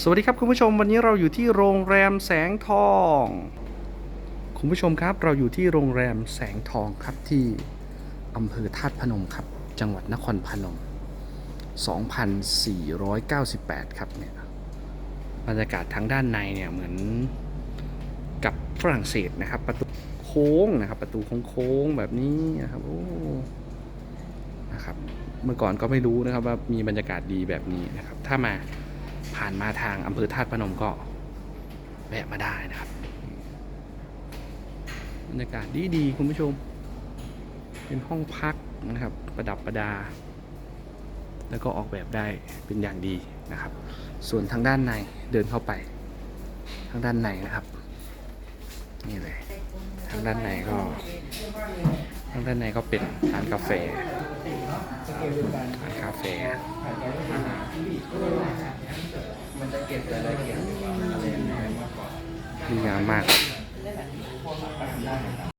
สวัสดีครับคุณผู้ชมวันนี้เราอยู่ที่โรงแรมแสงทอง คุณผู้ชมครับเราอยู่ที่โรงแรมแสงทองครับที่อำเภอธาตุพนมครับ จังหวัดนครพนม 2,498 ครับเนี่ยบรรยากาศทางด้านในเนี่ยเหมือนกับฝรั่งเศสนะครับ ประตูโค้งนะครับ ประตูโค้งแบบนี้นะครับโอ้นะครับ เมื่อก่อนก็ไม่รู้นะครับว่ามีบรรยากาศดีแบบนี้นะครับ ถ้ามา ผ่านมาทางอำเภอธาตุพนมก็แวะมาได้นะครับบรรยากาศดีดีๆคุณผู้ชม เป็นห้องพักนะครับ ประดับประดา แล้วก็ออกแบบได้เป็นอย่างดีนะครับ ส่วนทางด้านในเดินเข้าไป ทางด้านในนะครับ นี่เลย ทางด้านในก็ ทางด้านในก็เป็นร้านกาแฟร้านกาแฟ นจะเก็บรายละเอียดอะไรยังไงมากกว่าดีงามมาก